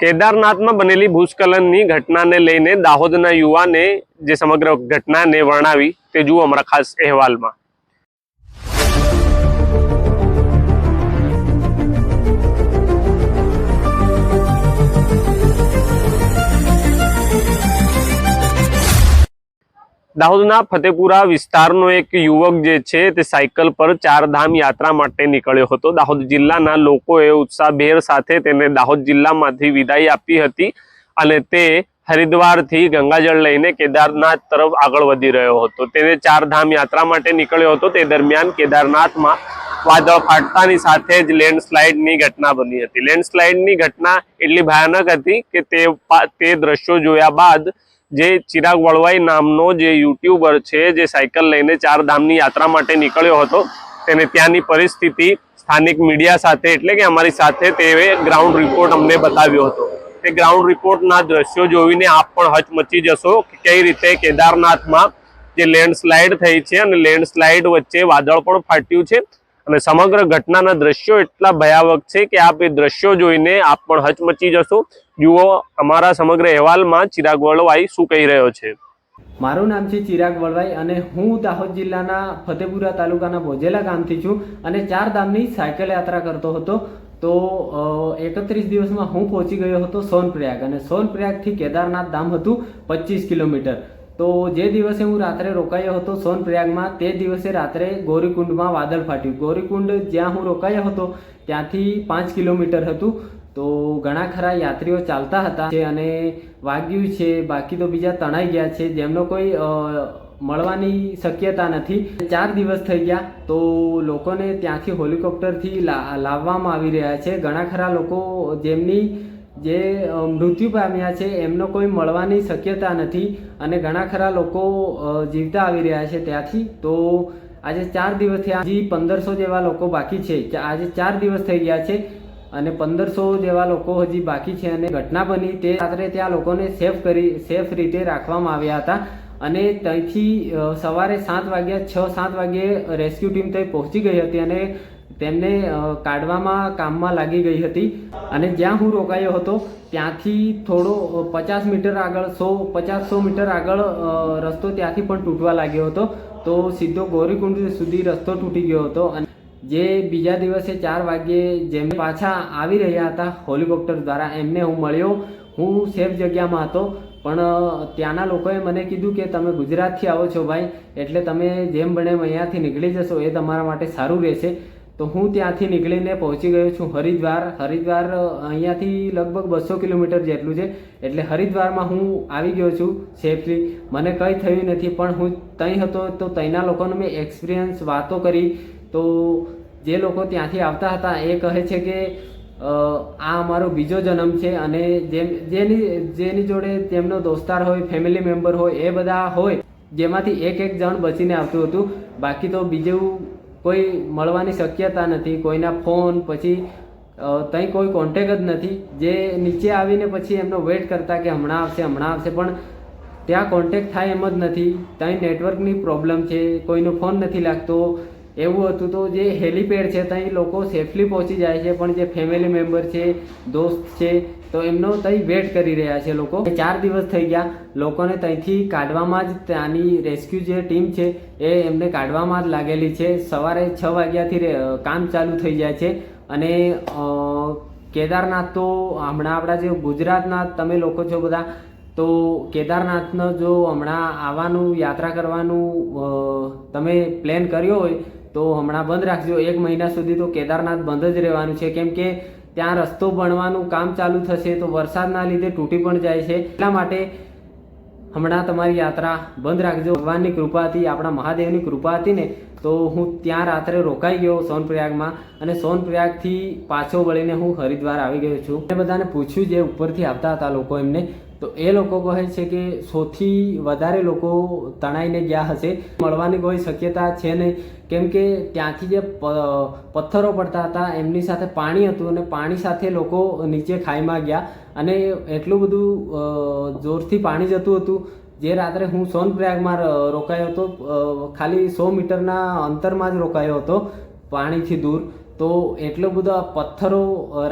કેદારનાથમાં બનેલી ભૂસ્ખલનની ઘટનાને લઈને દાહોદના યુવાને જે સમગ્ર ઘટનાને વર્ણવી તે જુઓ અમારા ખાસ અહેવાલમાં. દાહોદના ફતેપુરા વિસ્તારનો એક યુવક જે છે તે સાયકલ પર ચારધામ યાત્રા માટે નીકળ્યો હતો. દાહોદ જિલ્લાના લોકોએ ઉત્સાહભેર સાથે તેને દાહોદ જિલ્લામાંથી વિદાય આપી હતી અને તે હરિદ્વારથી ગંગાજળ લઈને કેદારનાથ તરફ આગળ વધી રહ્યો હતો. તેને ચારધામ યાત્રા માટે નીકળ્યો હતો. તે દરમિયાન કેદારનાથમાં વાદળ ફાટતાની સાથે જ લેન્ડસ્લાઇડની ઘટના બની હતી. લેન્ડસ્લાઇડની ઘટના એટલી ભયાનક હતી કે તે દ્રશ્યો જોયા બાદ જે ચિરાગ વળવાઈ નામનો જે યુટ્યુબર છે, જે સાયકલ લઈને ચાર ધામની યાત્રા માટે નીકળ્યો હતો, તેને ત્યાંની પરિસ્થિતિ સ્થાનિક મીડિયા સાથે એટલે કે અમારી સાથે તે ગ્રાઉન્ડ રિપોર્ટ અમને બતાવ્યો હતો. તે ગ્રાઉન્ડ રિપોર્ટના દ્રશ્યો જોઈને આપ પણ હચમચી જશો કે કઈ રીતે કેદારનાથમાં જે લેન્ડસ્લાઇડ થઈ છે અને લેન્ડસ્લાઇડ વચ્ચે વાદળ પણ ફાટ્યું છે. અને સમગ્ર ઘટનાના દ્રશ્યો એટલા ભયાવક છે કે આપ એ દ્રશ્યો જોઈને આપ પણ હચમચી જશો. જુઓ, અમારા સમગ્ર અહેવાલમાં ચિરાગ વળવાઈ શું કહી રહ્યો છે. મારું નામ છે ચિરાગ વળવાઈ અને હું દાહોદ જિલ્લાના ફતેપુરા તાલુકાના બોજેલા ગામથી છું અને ચાર ધામની સાયકલ યાત્રા કરતો હતો. તો એકત્રીસ દિવસમાં હું પહોંચી ગયો હતો સોનપ્રયાગ અને સોનપ્રયાગથી કેદારનાથ ધામ હતું પચીસ કિલોમીટર. તો જે દિવસે હું રાત્રે રોકાયો હતો સોનપ્રયાગમાં, તે દિવસે રાત્રે ગૌરીકુંડમાં વાદળ ફાટ્યું. ગૌરીકુંડ જ્યાં હું રોકાયો હતો, ત્યાંથી પાંચ કિલોમીટર હતું. તો ઘણા ખરા યાત્રીઓ ચાલતા હતા છે અને વાગ્યું છે, બાકી તો બીજા તણાઈ ગયા છે. જેમનો કોઈ મળવાની શક્યતા નથી. ચાર દિવસ થઈ ગયા, તો લોકોને ત્યાંથી હેલિકોપ્ટરથી લાવવામાં આવી રહ્યા છે. ઘણા ખરા લોકો જેમની જે મૃત્યુ પામ્યા છે, એમનો કોઈ મળવાની શક્યતા નથી અને ઘણા ખરા લોકો જીવતા આવી રહ્યા છે ત્યાંથી. તો આજે ચાર દિવસથી હજી પંદરસો જેવા લોકો બાકી છે. આજે ચાર દિવસ થઈ ગયા છે અને પંદરસો જેવા લોકો હજી બાકી છે અને ઘટના બની તે રાત્રે ત્યાં લોકોને સેફ કરી, સેફ રીતે રાખવામાં આવ્યા હતા. અને ત્યાંથી સવારે સાત વાગ્યા, છ, સાત વાગ્યે રેસ્ક્યુ ટીમ ત્યાં પહોંચી ગઈ હતી અને તેમને કાઢવામાં, કામમાં લાગી ગઈ હતી. અને જ્યાં હું રોકાયો હતો, ત્યાંથી થોડો પચાસ મીટર આગળ, સો, પચાસ, સો મીટર આગળ રસ્તો ત્યાંથી પણ તૂટવા લાગ્યો હતો. તો સીધો ગૌરીકુંડ સુધી રસ્તો તૂટી ગયો હતો અને જે બીજા દિવસે ચાર વાગ્યે જેમ પાછા આવી રહ્યા હતા, હોલિકોપ્ટર દ્વારા, એમને હું મળ્યો. હું સેફ જગ્યામાં હતો, પણ ત્યાંના લોકોએ મને કીધું કે તમે ગુજરાતથી આવો છો ભાઈ, એટલે તમે જેમ બને અહીંયાથી નીકળી જશો, એ તમારા માટે સારું રહેશે. તો હું ત્યાંથી નીકળીને પહોંચી ગયો છું હરિદ્વાર. હરિદ્વાર અહીંયાથી લગભગ બસો કિલોમીટર જેટલું છે. એટલે હરિદ્વારમાં હું આવી ગયો છું સેફલી મને કંઈ થયું નથી, પણ હું ત્યાં હતો તો ત્યાંના લોકોનો મેં એક્સપિરિયન્સ વાતો કરી. તો જે લોકો ત્યાંથી આવતા હતા એ કહે છે કે આ અમારો બીજો જન્મ છે અને જેમ, જેની જેની જોડે તેમનો દોસ્તાર હોય ફેમિલી મેમ્બર હોય, એ બધા હોય, જેમાંથી એક એક જણ બચીને આવતું હતું. બાકી તો બીજું કોઈ મળવાની શક્યતા નથી, કોઈના ફોન પછી ત્યાં કોઈ કોન્ટેક જ નથી. જે નીચે આવીને પછી એમનો વેઇટ કરતા કે હમણાં આવશે હમણાં આવશે, પણ ત્યાં કોન્ટેક થાય એમ જ નથી. ત્યાં નેટવર્કની પ્રોબ્લેમ છે, કોઈનો ફોન નથી લાગતો. એવું હતું તો જે હેલીપેડ છે ત્યાં લોકો સેફલી પહોંચી જાય છે, પણ જે ફેમિલી મેમ્બર છે, દોસ્ત છે, તો એમનો ત્યાં વેટ કરી રહ્યા છે લોકો. ચાર દિવસ થઈ ગયા, લોકોને ત્યાંથી કાઢવામાં જ ત્યાંની રેસ્ક્યુ જે ટીમ છે, એ એમને કાઢવામાં જ લાગેલી છે. સવારે છ વાગ્યાથી કામ ચાલુ થઈ જાય છે. અને કેદારનાથ તો હમણાં આપણા જે ગુજરાતના તમે લોકો છો બધા, તો કેદારનાથનો જો હમણાં આવવાનું, યાત્રા કરવાનું તમે પ્લાન કર્યો હોય તો હમણાં બંધ રાખજો. એક મહિના સુધી તો કેદારનાથ બંધ જ રહેવાનું છે. કેમ કે ત્યાં રસ્તો બનવાનું કામ ચાલુ થશે તો વરસાદના લીધે તૂટી પણ જાય છે. એટલા માટે હમણાં તમારી યાત્રા બંધ રાખજો. ભગવાનની કૃપાથી, આપણા મહાદેવની કૃપા હતી ને તો હું ત્યાં રાત્રે રોકાઈ ગયો સોનપ્રયાગમાં અને સોનપ્રયાગથી પાછો વળીને હું હરિદ્વાર આવી ગયો છું. મેં બધાને પૂછ્યું જે ઉપરથી આવતા હતા લોકો એમને, તો એ લોકો કહે છે કે સૌથી વધારે લોકો તણાઈને ગયા હશે. મળવાની કોઈ શક્યતા છે નહીં. કેમ કે ત્યાંથી જે પથ્થરો પડતા હતા, એમની સાથે પાણી હતું અને પાણી સાથે લોકો નીચે ખાઈમાં ગયા અને એટલું બધું જોરથી પાણી જતું હતું જે રાત્રે હું સોનપ્રયાગમાં રોકાયો હતો ખાલી સો મીટરના અંતરમાં જ રોકાયો હતો, પાણીથી દૂર. તો એટલો બધો પથ્થરો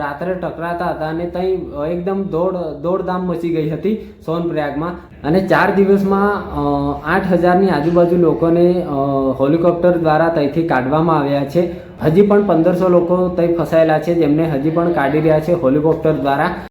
રાત્રે ટકરાતા હતા અને ત્યાં એકદમ દોડ, દોડધામ મચી ગઈ હતી સોનપ્રયાગમાં. અને ચાર દિવસમાં આઠ હજારની આજુબાજુ લોકોને હોલિકોપ્ટર દ્વારા ત્યાંથી કાઢવામાં આવ્યા છે. હજી પણ પંદરસો લોકો ત્યાં ફસાયેલા છે, જેમને હજી પણ કાઢી રહ્યા છે હોલિકોપ્ટર દ્વારા.